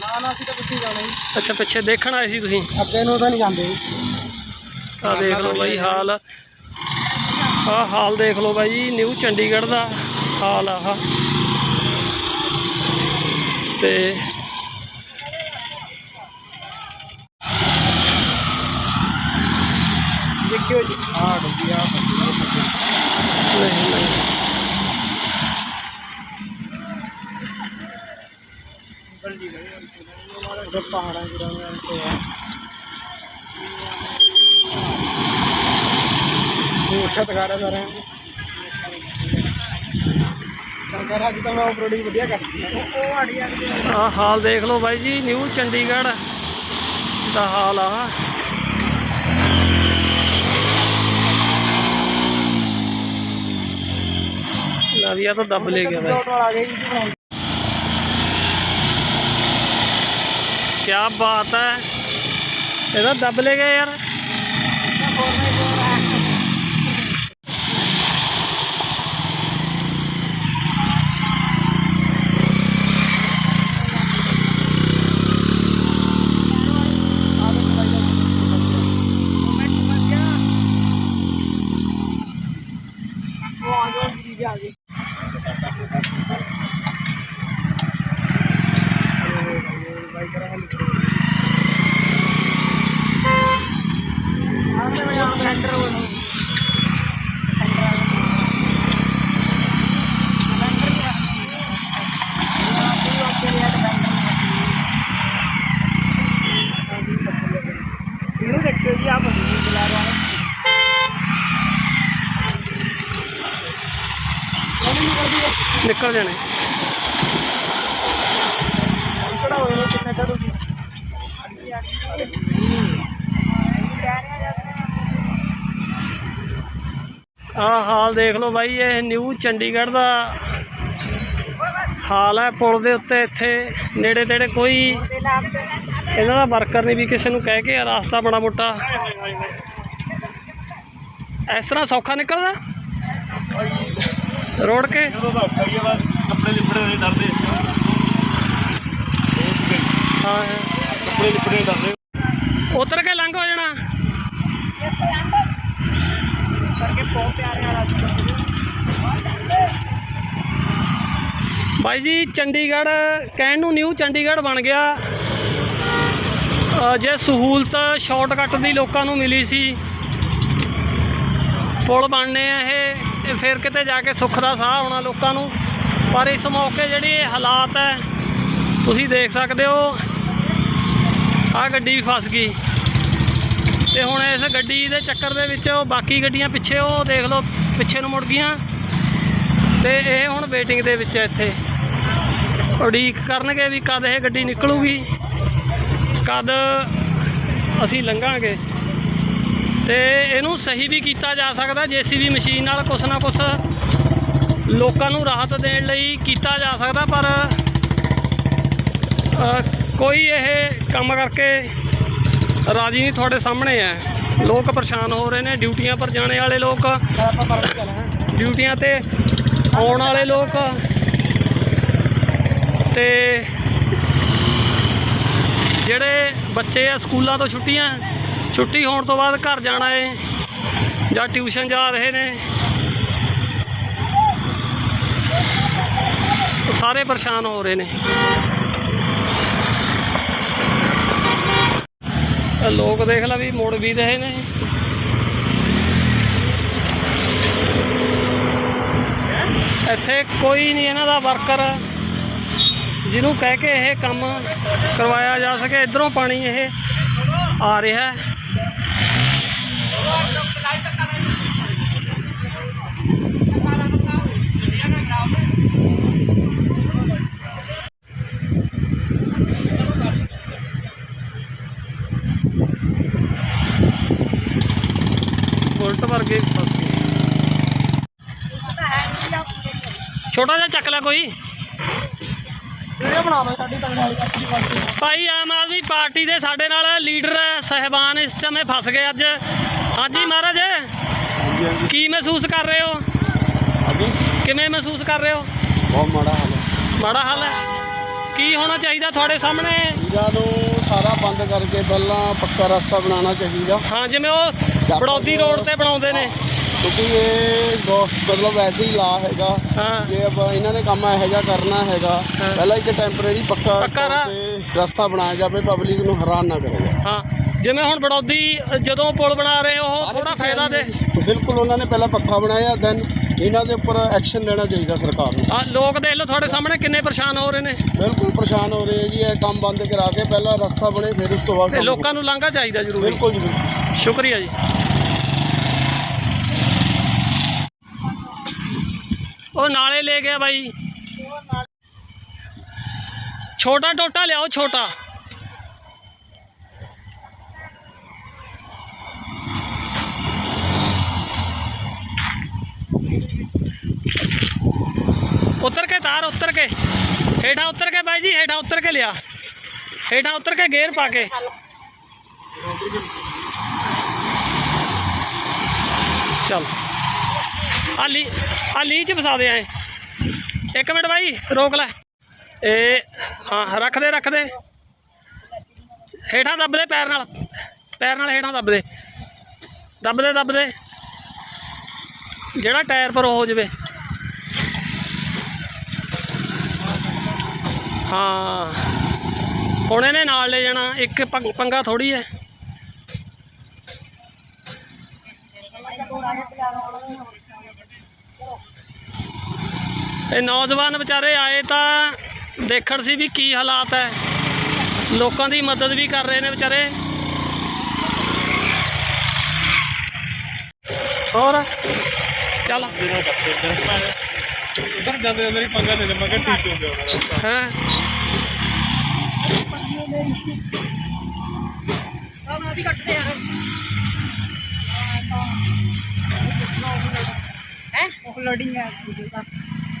ਨਾ ਨਾ ਅਸੀਂ ਤਾਂ ਪਿੱਛੇ ਜਾਣਾ ਜੀ। ਅੱਛਾ ਪਿੱਛੇ ਦੇਖਣ ਆਏ ਸੀ ਤੁਸੀਂ? ਅੱਗੇ ਨੂੰ ਤਾਂ ਨਹੀਂ ਜਾਂਦੇ। ਆ ਦੇਖ ਲਓ ਬਾਈ ਹਾਲ। ਆ ਹਾਲ ਦੇਖ ਲਓ ਬਾਈ ਨਿਊ ਚੰਡੀਗੜ੍ਹ ਦਾ ਹਾਲ ਆ ਆਹ। ਤੇ ਦੇਖਿਓ ਜੀ। ਆ ਆ। ਨਹੀਂ ਨਹੀਂ ਮੈਂ ਆਫਰੋਡਿੰਗ ਵਧੀਆ ਕਰਦੀ ਹੈ ਉਹ ਆੜੀ ਆ ਹਾਲ ਦੇਖ ਲਓ ਬਾਈ ਜੀ, ਨਿਊ ਚੰਡੀਗੜ੍ਹ ਦਾ ਹਾਲ ਆ। ਨਵੀਆ ਤਾਂ ਦੱਬ ਲੈ ਗਿਆ ਬਾਈ ਆਟੋ ਵਾਲਾ ਆ ਗਿਆ ਜੀ ਬਣਾਉਣ ਕੀ ਬਾਤ ਹੈ। ਇਹਦਾ ਦੱਬ ਲੈ ਯਾਰ ਉਹ ਆ ਗਿਆ ਜੀ ਆ ਗਈ ਇਹਨੂੰ ਦੇਖਿਓ ਜੀ ਆ ਬੰਦੀ ਬੁਲਾ ਰਿਹਾ ਨਿਕਲ ਜਾਣੇ। ਕਿਹੜਾ ਹੋਇਆ ਕਿੰਨਾ ਕਰੋਗੇ ਆ ਹਾਲ ਦੇਖ ਲਓ ਬਾਈ, ਇਹ ਨਿਊ ਚੰਡੀਗੜ੍ਹ ਦਾ ਹਾਲ ਹੈ। ਪੁਲ ਦੇ ਉੱਤੇ ਇੱਥੇ ਨੇੜੇ ਤੇੜੇ ਕੋਈ ਇਹਨਾਂ ਦਾ ਵਰਕਰ ਨਹੀਂ ਵੀ ਕਿਸੇ ਨੂੰ ਕਹਿ ਕੇ ਰਾਸਤਾ ਬੜਾ ਮੋਟਾ। ਇਸ ਤਰ੍ਹਾਂ ਸੌਖਾ ਨਿਕਲਦਾ? ਰੋੜ ਕੇ? ਕੱਪੜੇ ਲਿਪੜੇ ਨਹੀਂ ਡਰਦੇ। ਹਾਂ ਹਾਂ। ਕੱਪੜੇ ਲਿਪੜੇ ਡਰਦੇ। ਉਤਰ ਕੇ ਲੰਘ ਹੋ ਜਾਣਾ। ਬਾਈ ਜੀ ਚੰਡੀਗੜ੍ਹ ਕਹਿਣ ਨੂੰ ਨਿਊ ਚੰਡੀਗੜ੍ਹ ਬਣ ਗਿਆ। ਜੇ ਸਹੂਲਤ ਸ਼ਾਰਟਕਟ ਦੀ ਲੋਕਾਂ ਨੂੰ ਮਿਲੀ ਸੀ ਪੁਲ ਬਣਨੇ ਆ ਇਹ। ਇਹ ਫਿਰ ਕਿਤੇ ਜਾ ਕੇ ਸੁੱਖ ਦਾ ਸਾਹ ਆਉਣਾ ਲੋਕਾਂ ਨੂੰ। ਪਰ ਇਸ ਮੌਕੇ ਜਿਹੜੀ ਇਹ ਹਾਲਾਤ ਹੈ, ਤੁਸੀਂ ਦੇਖ ਸਕਦੇ ਹੋ, ਆਹ ਗੱਡੀ ਵੀ ਫਸ ਗਈ। ਤੇ ਹੁਣ ਇਸ ਗੱਡੀ ਦੇ ਚੱਕਰ ਦੇ ਵਿੱਚ ਉਹ ਬਾਕੀ ਗੱਡੀਆਂ ਪਿੱਛੇ ਉਹ ਦੇਖ ਲਓ, ਪਿੱਛੇ ਨੂੰ ਮੁੜ ਗਈਆਂ। ਤੇ ਇਹ ਹੁਣ ਵੇਟਿੰਗ ਦੇ ਵਿੱਚ ਹੈ ਇੱਥੇ। ਉਡੀਕ ਕਰਨਗੇ ਵੀ ਕਦ ਇਹ ਗੱਡੀ ਨਿਕਲੂਗੀ, ਕਦ ਅਸੀਂ ਲੰਘਾਂਗੇ। ਤੇ ਇਹਨੂੰ ਸਹੀ ਵੀ ਕੀਤਾ ਜਾ ਸਕਦਾ, ਜੀਸੀਬੀ ਮਸ਼ੀਨ ਨਾਲ ਕੁਛ ਨਾ ਕੁਛ ਲੋਕਾਂ ਨੂੰ ਰਾਹਤ ਦੇਣ ਲਈ ਕੀਤਾ ਜਾ ਸਕਦਾ, ਪਰ ਕੋਈ ਇਹ ਕੰਮ ਕਰਕੇ ਰਾਜੀ ਨਹੀਂ ਤੁਹਾਡੇ ਸਾਹਮਣੇ ਹੈ। ਲੋਕ ਪਰੇਸ਼ਾਨ ਹੋ ਰਹੇ ਨੇ, ਡਿਊਟੀਆਂ ਪਰ ਜਾਣੇ ਵਾਲੇ ਲੋਕ, ਡਿਊਟੀਆਂ ਤੇ ਆਉਣ ਵਾਲੇ ਲੋਕ, ਤੇ ਜਿਹੜੇ ਬੱਚੇ ਆ, ਸਕੂਲਾਂ ਤੋਂ ਛੁੱਟੀਆਂ ਛੁੱਟੀ ਹੋਣ ਤੋਂ ਬਾਅਦ ਘਰ ਜਾਣਾ ਏ, ਜਾਂ ਟਿਊਸ਼ਨ ਜਾ ਰਹੇ ਨੇ। ਸਾਰੇ ਪਰੇਸ਼ਾਨ ਹੋ ਰਹੇ ਨੇ। ਲੋਕ ਦੇਖ ਲਾ ਵੀ ਮੁੜ ਵੀ ਰਹੇ ਨੇ। ਇੱਥੇ ਕੋਈ ਨਹੀਂ ਇਹਨਾਂ ਦਾ ਵਰਕਰ, ਜਿਹਨੂੰ ਕਹਿ ਕੇ ਇਹ ਕੰਮ ਕਰਵਾਇਆ ਜਾ ਸਕੇ, ਇਧਰੋਂ ਪਾਣੀ ਇਹ ਆ ਰਿਹਾ ਹੈ ਬੁਲਟ ਵਰਗੇ ਫਸ ਗਏ ਛੋਟਾ ਜਿਹਾ ਚੱਕ ਲੈ ਕੋਈ। ਭਾਈ ਆਮ ਆਦਮੀ ਪਾਰਟੀ ਦੇ ਸਾਡੇ ਨਾਲ ਲੀਡਰ ਸਹਿਬਾਨ ਇਸ ਸਮੇਂ ਫਸ ਗਏ ਅੱਜ। ਹਾਂਜੀ ਮਹਾਰਾਜ ਕੀ ਮਹਿਸੂਸ ਕਰ ਰਹੇ ਹੋ? ਕਿਵੇਂ ਮਹਿਸੂਸ ਕਰ ਰਹੇ ਹੋ? ਬਹੁਤ ਮਾੜਾ ਹਾਲ ਹੈ। ਮਾੜਾ ਹਾਲ ਹੈ। ਕੀ ਹੋਣਾ ਚਾਹੀਦਾ ਤੁਹਾਡੇ ਸਾਹਮਣੇ? ਨੂੰ ਸਾਰਾ ਬੰਦ ਕਰਕੇ ਪਹਿਲਾਂ ਪੱਕਾ ਰਸਤਾ ਬਣਾਉਣਾ ਚਾਹੀਦਾ। ਹਾਂ ਜਿਵੇਂ ਉਹ ਬੜੌਦੀ ਰੋਡ ਤੇ ਬਣਾਉਂਦੇ ਨੇ। ਕਿਉਂਕਿ ਇਹ ਗੋ- ਮਤਲਬ ਵੈਸੇ ਹੀ ਲਾ ਹੈਗਾ। ਹਾਂ। ਜੇ ਆਪਾਂ ਇਹਨਾਂ ਨੇ ਕੰਮ ਇਹੋ ਜਿਹਾ ਕਰਨਾ ਹੈਗਾ ਹਾਂ। ਪਹਿਲਾਂ ਇੱਕ ਟੈਂਪਰੇਰੀ ਪੱਕਾ ਪੱਕਾ ਤੇ ਰਸਤਾ ਬਣਾਇਆ ਜਾਵੇ ਪਬਲਿਕ ਨੂੰ ਹੈਰਾਨ ਨਾ ਕਰੇਗਾ ਹਾਂ। ਜਿਵੇਂ ਹੁਣ ਬੜੌਦੀ ਜਦੋਂ ਪੁਲ ਬਣਾ ਰਹੇ ਉਹ ਥੋੜਾ ਫਾਇਦਾ ਦੇ। ਬਿਲਕੁਲ ਉਹਨਾਂ ਨੇ ਪਹਿਲਾਂ ਪੱਖਾ ਬਣਾਇਆ ਦੈਨ ਇਹਨਾਂ ਦੇ ਉੱਪਰ ਐਕਸ਼ਨ ਲੈਣਾ ਚਾਹੀਦਾ ਸਰਕਾਰ ਨੂੰ। ਆ ਲੋਕ ਦੇਖ ਲਓ ਤੁਹਾਡੇ ਸਾਹਮਣੇ ਕਿੰਨੇ ਪਰੇਸ਼ਾਨ ਹੋ ਰਹੇ ਨੇ? ਬਿਲਕੁਲ ਪਰੇਸ਼ਾਨ ਹੋ ਰਹੇ ਜੀ ਇਹ ਕੰਮ ਬੰਦ ਕਰਾ ਕੇ ਪਹਿਲਾਂ ਰਸਤਾ ਬਣੇ ਫਿਰ ਉਸ ਤੋਂ ਬਾਅਦ ਤੇ ਕੰਮ ਲੋਕਾਂ ਨੂੰ ਲਾਂਘਾ ਚਾਹੀਦਾ ਜ਼ਰੂਰ। ਬਿਲਕੁਲ ਜੀ ਬਿਲਕੁਲ। ਸ਼ੁਕਰੀਆ ਜੀ। ਉਹ ਨਾਲੇ ਲੈ ਗਿਆ ਬਾਈ। ਛੋਟਾ ਟੋਟਾ ਲਿਆਓ, ਛੋਟਾ। ਉਤਰ ਕੇ ਤਾਰ, ਉਤਰ ਕੇ। ਹੇਠਾਂ ਉਤਰ ਕੇ ਬਾਈ ਜੀ, ਹੇਠਾਂ ਉਤਰ ਕੇ ਲਿਆ। ਹੇਠਾਂ ਉਤਰ ਕੇ ਗੇਅਰ ਪਾ ਕੇ। ਚੱਲ। ਆ ਲੀ ਆ ਲੀ ਚ ਫਸਾ ਦੇ ਐ। ਇੱਕ ਮਿੰਟ ਬਾਈ, ਰੋਕ ਲੈ। ਇਹ ਹਾਂ, ਰੱਖ ਦੇ ਰੱਖ ਦੇ। ਹੇਠਾਂ ਦੱਬ ਦੇ ਪੈਰ ਨਾਲ। ਪੈਰ ਨਾਲ ਹੇਠਾਂ ਦੱਬ ਦੇ। ਦੱਬ ਦੇ ਦੱਬ ਦੇ। ਜਿਹੜਾ ਟਾਇਰ ਪਰ ਹੋ ਜਵੇ। ਹਾਂ। ਹੁਣ ਇਹਨੇ ਨਾਲ ਲੈ ਜਾਣਾ। ਇੱਕ ਪੰਗ- ਪੰਗਾ ਥੋੜੀ ਹੈ ਇਹ ਨੌਜਵਾਨ ਵਿਚਾਰੇ ਆਏ ਤਾਂ ਦੇਖਣ ਸੀ ਵੀ ਕੀ ਹਾਲਾਤ ਹੈ। ਲੋਕਾਂ ਦੀ ਮਦਦ ਵੀ ਕਰ ਰਹੇ ਨੇ ਵਿਚਾਰੇ। ਹੋਰ? ਚੱਲ। ਉਧਰ ਜਾਂਦੇ ਮੇਰੀ ਪੰਗਾ ਲੈ ਲੈ ਮੈਂ ਕਿਹਾ ਠੀਕ ਹੋ ਗਿਆ ਉਹਨਾਂ ਦਾ ਹੈ?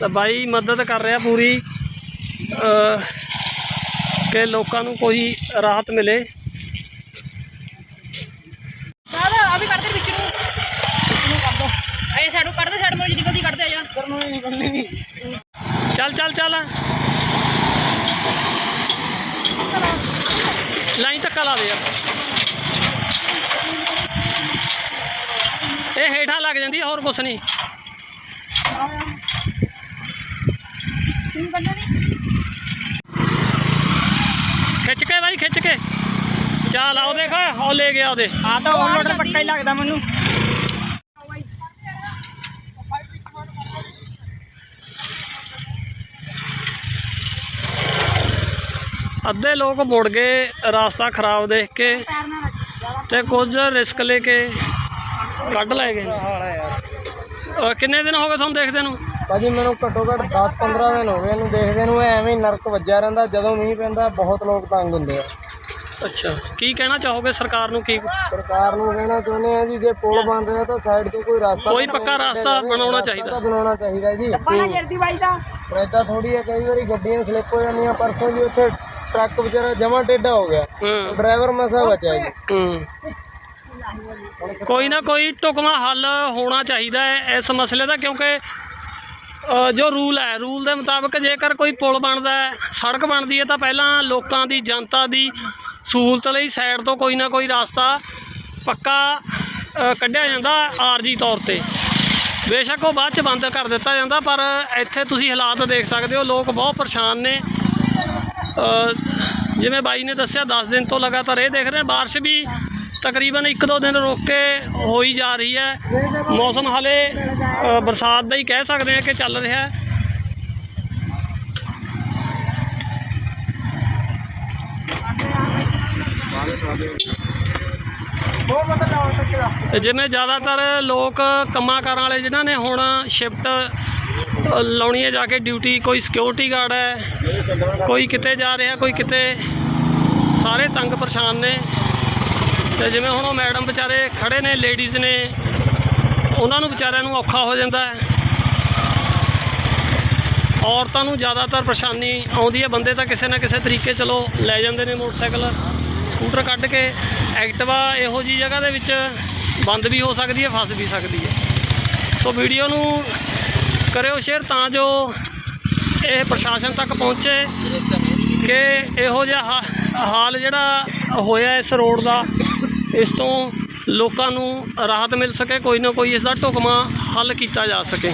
ਤਾਂ ਬਾਈ ਮਦਦ ਕਰ ਰਿਹਾ ਪੂਰੀ ਕਿ ਲੋਕਾਂ ਨੂੰ ਕੋਈ ਰਾਹਤ ਮਿਲੇ। ਆ ਵੀ ਵਿੱਚ। ਨੂੰ ਦੋ। ਮੋੜ ਨਹੀਂ ਚੱਲ ਚੱਲ ਚੱਲ। ਲਾਈਨ ਧੱਕਾ ਲਾ ਦੇ ਯਾਰ। ਇਹ ਹੇਠਾਂ ਲੱਗ ਜਾਂਦੀ ਹੈ ਹੋਰ ਕੁਛ ਨਹੀਂ। ਖਿੱਚ ਕੇ ਬਾਈ ਖਿੱਚ ਕੇ। ਚਾਲ ਆਓ ਦੇਖ ਹੋ ਲੈ ਗਿਆ ਉਹਦੇ। ਆ ਤਾਂ ਆਲਰੇਡੀ ਪੱਕਾ ਹੀ ਲੱਗਦਾ ਮੈਨੂੰ। ਅੱਧੇ ਲੋਕ ਮੁੜ ਗਏ ਰਾਸਤਾ ਖਰਾਬ ਦੇਖ ਕੇ ਤੇ ਕੁਝ ਰਿਸਕ ਲੈ ਕੇ ਕੱਢ ਲੈ ਗਏ। ਕਿੰਨੇ ਦਿਨ ਹੋ ਗਏ ਤੁਹਾਨੂੰ ਦੇਖਦੇ ਨੂੰ? ਭਾਜੀ ਮੈਨੂੰ ਘੱਟੋ ਘੱਟ 10-15 ਦਿਨ ਹੋ ਗਏ ਇਹਨੂੰ ਦੇਖਦੇ ਨੂੰ ਐਵੇਂ ਹੀ ਨਰਕ ਵੱਜਿਆ ਰਹਿੰਦਾ ਜਦੋਂ ਮੀਂਹ ਪੈਂਦਾ ਬਹੁਤ ਲੋਕ ਤੰਗ ਹੁੰਦੇ ਆ। ਅੱਛਾ ਕੀ ਕਹਿਣਾ ਚਾਹੋਗੇ ਸਰਕਾਰ ਨੂੰ ਕੀ ਸਰਕਾਰ ਨੂੰ ਕਹਿਣਾ ਚਾਹੁੰਦੇ ਆ ਜੀ ਜੇ ਪੁਲ ਬਣ ਰਿਹਾ ਤਾਂ ਸਾਈਡ ਤੋਂ ਕੋਈ ਰਸਤਾ ਕੋਈ ਪੱਕਾ ਰਸਤਾ ਬਣਾਉਣਾ ਚਾਹੀਦਾ। ਬਣਾਉਣਾ ਚਾਹੀਦਾ ਜੀ। ਬੜਾ ਜਲਦੀ ਬਾਈ ਦਾ। ਪਰ ਏਦਾਂ ਥੋੜੀ ਹੈ ਕਈ ਵਾਰੀ ਗੱਡੀਆਂ ਸਲਿੱਪ ਹੋ ਜਾਂਦੀਆਂ ਪਰਸੋਂ ਜੀ ਉੱਥੇ ਟਰੱਕ ਵਿਚਾਰਾ ਜਮਾ ਟੇਢਾ ਹੋ ਗਿਆ। ਹੂੰ। ਡਰਾਈਵਰ ਮਸਾ ਬਚਿਆ ਜੀ। ਹੂੰ। ਕੋਈ ਨਾ ਕੋਈ ਢੁਕਵਾਂ ਹੱਲ ਹੋਣਾ ਚਾਹੀਦਾ ਹੈ ਇਸ ਮਸਲੇ ਦਾ ਕਿਉਂਕਿ ਜੋ ਰੂਲ ਹੈ, ਰੂਲ ਦੇ ਮੁਤਾਬਕ ਜੇਕਰ ਕੋਈ ਪੁਲ ਬਣਦਾ ਹੈ, ਸੜਕ ਬਣਦੀ ਹੈ ਤਾਂ ਪਹਿਲਾਂ ਲੋਕਾਂ ਦੀ, ਜਨਤਾ ਦੀ ਸਹੂਲਤ ਲਈ ਸਾਈਡ ਤੋਂ ਕੋਈ ਨਾ ਕੋਈ ਰਸਤਾ ਪੱਕਾ ਕੱਢਿਆ ਜਾਂਦਾ ਆਰਜੀ ਤੌਰ ਤੇ। ਬੇਸ਼ੱਕ ਉਹ ਬਾਅਦ ਚ ਬੰਦ ਕਰ ਦਿੱਤਾ ਜਾਂਦਾ, ਪਰ ਇੱਥੇ ਤੁਸੀਂ ਹਾਲਾਤ ਦੇਖ ਸਕਦੇ ਹੋ, ਲੋਕ ਬਹੁਤ ਪਰੇਸ਼ਾਨ ਨੇ। ਜਿਵੇਂ ਬਾਈ ਨੇ ਦੱਸਿਆ 10 ਦਿਨ ਤੋਂ ਲਗਾਤਾਰ ਇਹ ਦੇਖ ਰਹੇ ਬਾਰਿਸ਼ ਵੀ ਤਕਰੀਬਨ 1-2 ਦਿਨ ਰੁਕ ਕੇ ਹੋਈ ਜਾ ਰਹੀ ਹੈ। ਮੌਸਮ ਹਲੇ ਬਰਸਾਤ ਦਾ ਹੀ ਕਹਿ ਸਕਦੇ ਹਾਂ ਕਿ ਚੱਲ ਰਿਹਾ ਹੈ। ਜਿਵੇਂ ਜ਼ਿਆਦਾਤਰ ਲੋਕ ਕੰਮਾਂ ਕਾਰਾਂ ਵਾਲੇ ਜਿਨ੍ਹਾਂ ਨੇ ਹੁਣ ਸ਼ਿਫਟ ਲਾਉਣੀ ਹੈ, ਜਾ ਕੇ ਡਿਊਟੀ ਕੋਈ ਸਿਕਿਉਰਿਟੀ ਗਾਰਡ ਹੈ, ਕੋਈ ਕਿਤੇ ਜਾ ਰਿਹਾ, ਕੋਈ ਕਿਤੇ ਸਾਰੇ ਤੰਗ ਪਰੇਸ਼ਾਨ ਨੇ। ਤੇ ਜਿਵੇਂ ਹੁਣ ਉਹ ਮੈਡਮ ਵਿਚਾਰੇ ਖੜੇ ਨੇ ਲੇਡੀਜ਼ ਨੇ, ਉਹਨਾਂ ਨੂੰ ਵਿਚਾਰਿਆਂ ਨੂੰ ਔਖਾ ਹੋ ਜਾਂਦਾ ਹੈ। ਔਰਤਾਂ ਨੂੰ ਜ਼ਿਆਦਾਤਰ ਪਰੇਸ਼ਾਨੀ ਆਉਂਦੀ ਹੈ, ਬੰਦੇ ਤਾਂ ਕਿਸੇ ਨਾ ਕਿਸੇ ਤਰੀਕੇ ਚਲੋ ਲੈ ਜਾਂਦੇ ਨੇ ਮੋਟਰਸਾਈਕਲ, ਸਕੂਟਰ ਕੱਢ ਕੇ, ਐਕਟਿਵਾ ਇਹੋ ਜੀ ਜਗ੍ਹਾ ਦੇ ਵਿੱਚ ਬੰਦ ਵੀ ਹੋ ਸਕਦੀ ਹੈ, ਫਸ ਵੀ ਸਕਦੀ ਹੈ। ਸੋ ਵੀਡੀਓ ਨੂੰ ਕਰਿਓ ਸ਼ੇਅਰ ਤਾਂ ਜੋ ਇਹ ਪ੍ਰਸ਼ਾਸਨ ਤੱਕ ਪਹੁੰਚੇ ਕਿ ਇਹੋ ਜਿਹਾ ਹਾਲ ਜਿਹੜਾ ਹੋਇਆ ਇਸ ਰੋਡ ਦਾ ਇਸ ਤੋਂ ਲੋਕਾਂ ਨੂੰ ਰਾਹਤ ਮਿਲ ਸਕੇ, ਕੋਈ ਨਾ ਕੋਈ ਇਸ ਦਾ ਢੁਕਵਾਂ ਹੱਲ ਕੀਤਾ ਜਾ ਸਕੇ।